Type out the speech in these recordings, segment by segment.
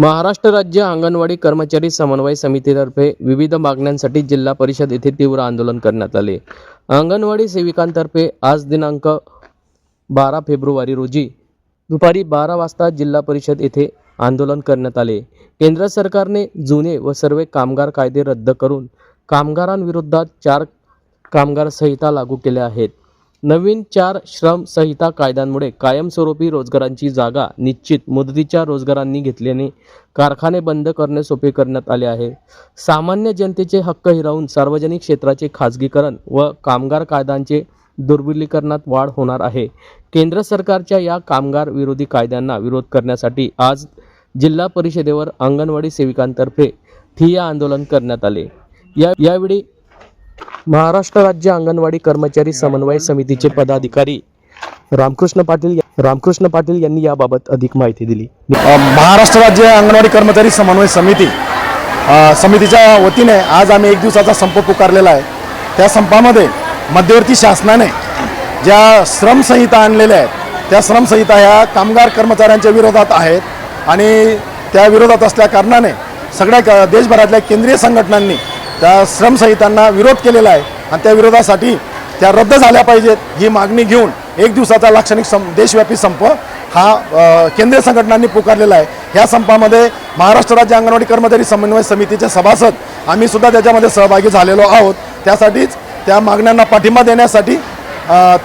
महाराष्ट्र राज्य अंगणवाडी कर्मचारी समन्वय समितीतर्फे विविध मागण्यांसाठी जिल्हा परिषद येथे तीव्र आंदोलन करण्यात आले. अंगणवाडी सेविकांतर्फे आज दिनांक बारा फेब्रुवारी रोजी दुपारी बारा वाजता जिल्हा परिषद येथे आंदोलन करण्यात आले. केंद्र सरकारने जुने व सर्व कामगार कायदे रद्द करून कामगारांविरोधात चार कामगार संहिता लागू केल्या आहेत. नवीन चार श्रम संहिता कायद्यांमुळे कायमस्वरूपी रोजगारांची जागा निश्चित मुदतीच्या रोजगारांनी घेतल्याने कारखाने बंद करणे सोपे करण्यात आले आहे. सामान्य जनतेचे हक्क हिरावून सार्वजनिक क्षेत्राचे खाजगीकरण व कामगार कायद्यांचे दुर्बलीकरणात वाढ होणार आहे. केंद्र सरकारच्या या कामगार विरोधी कायद्यांना विरोध करण्यासाठी आज जिल्हा परिषदेवर अंगणवाडी सेविकांतर्फे ठिय्या आंदोलन करण्यात आले. या यावेळी महाराष्ट्र राज्य अंगणवाडी कर्मचारी समन्वय समितीचे पदाधिकारी रामकृष्ण पाटील रामकृष्ण पाटील यांनी याबाबत अधिक माहिती दिली. महाराष्ट्र राज्य अंगणवाडी कर्मचारी समन्वय समिती समितीच्या वतीने आज आम्ही एक दिवसाचा संप पुकारलेला आहे. त्या संपामध्ये मध्यवर्ती शासनाने ज्या श्रमसंहिता आणलेल्या आहेत त्या श्रमसंहिता ह्या कामगार कर्मचाऱ्यांच्या विरोधात आहेत आणि त्या विरोधात असल्या कारणाने सगळ्या देशभरातल्या केंद्रीय संघटनांनी त्या श्रमसंहितांना विरोध केलेला आहे आणि त्या विरोधासाठी त्या रद्द झाल्या पाहिजेत ही मागणी घेऊन एक दिवसाचा लाक्षणिक सं देशव्यापी संप हा केंद्रीय संघटनांनी पुकारलेला आहे. ह्या संपामध्ये महाराष्ट्र राज्य अंगणवाडी कर्मचारी समन्वय समितीचे सभासद आम्ही सुद्धा त्याच्यामध्ये सहभागी झालेलो आहोत. त्यासाठीच त्या मागण्यांना पाठिंबा देण्यासाठी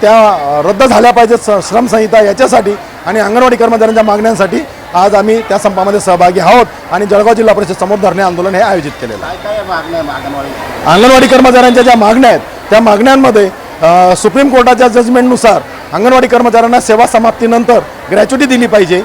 त्या रद्द झाल्या पाहिजेत स श्रमसंहिता याच्यासाठी आणि अंगणवाडी कर्मचाऱ्यांच्या मागण्यांसाठी आज आम्ही त्या संपामध्ये सहभागी आहोत आणि जळगाव जिल्हा परिषद समोर धरणे आंदोलन हे आयोजित केलेलं आहे. अंगणवाडी कर्मचाऱ्यांच्या ज्या मागण्या आहेत त्या मागण्यांमध्ये सुप्रीम कोर्टाच्या जजमेंटनुसार अंगणवाडी कर्मचाऱ्यांना सेवा समाप्तीनंतर ग्रॅच्युटी दिली पाहिजे.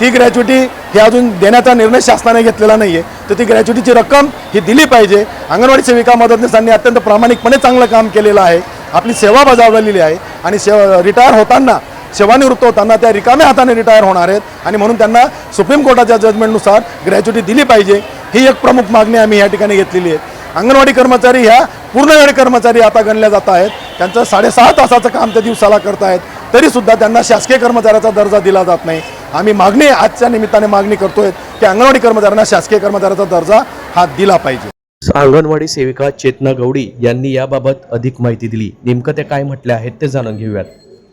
ती ग्रॅच्युटी ही अजून देण्याचा निर्णय शासनाने घेतलेला नाही आहे तर ती ग्रॅच्युटीची रक्कम ही दिली पाहिजे. अंगणवाडी सेविका मदतनीसांनी अत्यंत प्रामाणिकपणे चांगलं काम केलेलं आहे. आपली सेवा बजावलेली आहे आणि सेवा रिटायर होताना सेवानिवृत्त होताना त्या रिकाम्या हाताने रिटायर होणार आहेत. आणि म्हणून त्यांना सुप्रीम कोर्टाच्या जजमेंटनुसार ग्रॅच्युटी दिली पाहिजे. ही एक प्रमुख मागणी आम्ही या ठिकाणी घेतलेली आहे. अंगणवाडी कर्मचारी ह्या पूर्णवेळ कर्मचारी आता गणल्या जात आहेत. त्यांचं साडेसहा तासाचं काम त्या दिवसाला करतायत तरीसुद्धा त्यांना शासकीय कर्मचाऱ्याचा दर्जा दिला जात नाही. आम्ही मागणी आजच्या निमित्ताने मागणी करतोय की अंगणवाडी कर्मचाऱ्यांना शासकीय कर्मचाऱ्याचा दर्जा हा दिला पाहिजे. अंगणवाडी सेविका चेतना गौडी यांनी याबाबत अधिक माहिती दिली. नेमकं ते काय म्हटले आहेत ते जाणून घेऊयात.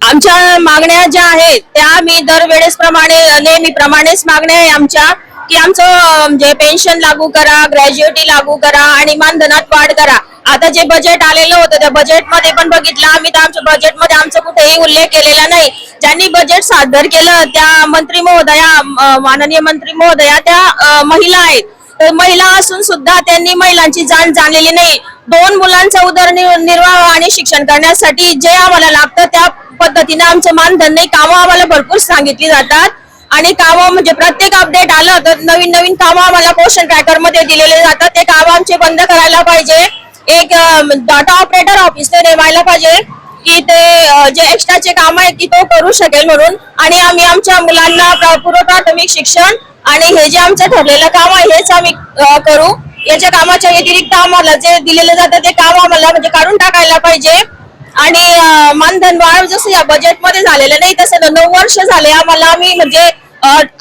आमच्या मागण्या ज्या आहेत त्या आम्ही दरवेळेस प्रमाणे नेहमीप्रमाणेच मागण्या आहे आमच्या की आमचं म्हणजे पेन्शन लागू करा ग्रॅज्युएटी लागू करा आणि मानधनात वाढ करा. आता जे बजेट आलेलं होतं त्या बजेटमध्ये पण बघितलं आम्ही तर आमच्या बजेटमध्ये आमचा कुठेही उल्लेख केलेला नाही. ज्यांनी बजेट सादर केलं त्या मंत्री महोदया माननीय मंत्री महोदया त्या महिला आहेत. तर महिला असून सुद्धा त्यांनी महिलांची जाण जाणलेली नाही. दोन मुलांचा उदरनिर्वाह आणि शिक्षण करण्यासाठी जे आम्हाला लागतं त्या पद्धतीने आमचं मानधन नाही. कामं आम्हाला भरपूर सांगितली जातात. आणि कामं म्हणजे प्रत्येक अपडेट आलं तर नवीन नवीन कामं आम्हाला पोषण ट्रॅकरमध्ये दिलेले जातात. ते कामं आमचे बंद करायला पाहिजे. एक डाटा ऑपरेटर ऑफिस ते नेमायला पाहिजे की ते जे एक्स्ट्राचे काम आहेत की तो करू शकेल म्हणून. आणि आम्ही आमच्या मुलांना पूर्व प्राथमिक शिक्षण आणि हे जे आमचं ठरलेलं काम आहे हेच आम्ही करू. याच्या कामाच्या व्यतिरिक्त आम्हाला जे दिलेलं जातं ते काम आम्हाला म्हणजे काढून टाकायला पाहिजे. आणि मानधन वाढ जसं या बजेटमध्ये झालेलं नाही तसं नऊ वर्ष झाले आम्हाला आम्ही म्हणजे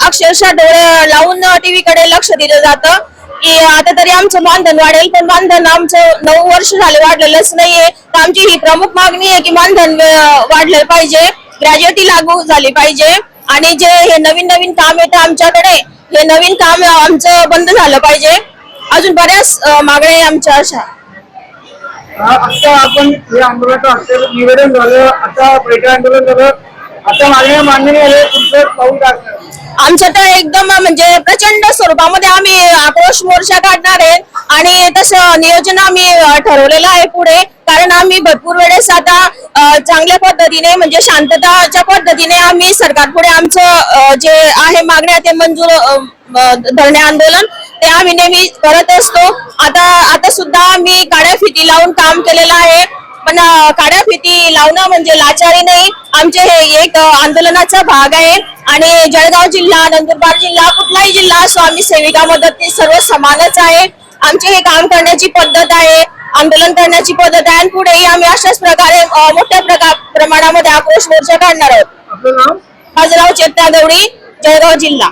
अक्षरशः डोळे लावून टीव्ही कडे लक्ष दिलं जातं की आता तरी आमचं मानधन वाढेल पण मानधन आमचं नऊ वर्ष झाले वाढलेलंच नाहीये. तर आमची ही प्रमुख मागणी आहे की मानधन वाढलं पाहिजे ग्रॅज्युएटी लागू झाली पाहिजे आणि जे हे नवीन नवीन काम येतं आमच्याकडे हे नवीन काम आमचं बंद झालं पाहिजे. अजून बऱ्याच मागण्या आहे आमच्या अशा. आता आपण हे आंदोलनाचं निवेदन झालं आता बैठक आंदोलन झालं. आता मागण्या मान्य नाही तुमचं पाऊल टाकणार. आमचं तर एकदम म्हणजे प्रचंड स्वरूपामध्ये आम्ही आक्रोश मोर्चा काढणार आहे आणि तसं नियोजन आम्ही ठरवलेलं आहे पुढे. कारण आम्ही भरपूर वेळेस आता चांगल्या पद्धतीने म्हणजे शांतताच्या पद्धतीने आम्ही सरकार पुढे आमचं जे आहे मागण्या ते मंजूर धरणे आंदोलन. ते आम्ही नेहमी करत असतो. आता आता सुद्धा आम्ही काड्या फिती लावून काम केलेलं आहे. पण अ, काड्या फिती लावणं म्हणजे लाचारी नाही. आमचे हे एक आंदोलनाचा भाग आहे. आणि जळगाव जिल्हा नंदुरबार जिल्हा कुठलाही जिल्हा असो आम्ही सेविका मदत सर्व समानच आहे. आमचे हे काम करण्याची पद्धत आहे आंदोलन करण्याची पद्धत आहे. आणि पुढेही आम्ही अशाच प्रकारे मोठ्या प्रकार प्रमाणामध्ये आक्रोश मोर्चा काढणार आहोत. माझं नाव चेतना गवडी जळगाव जिल्हा.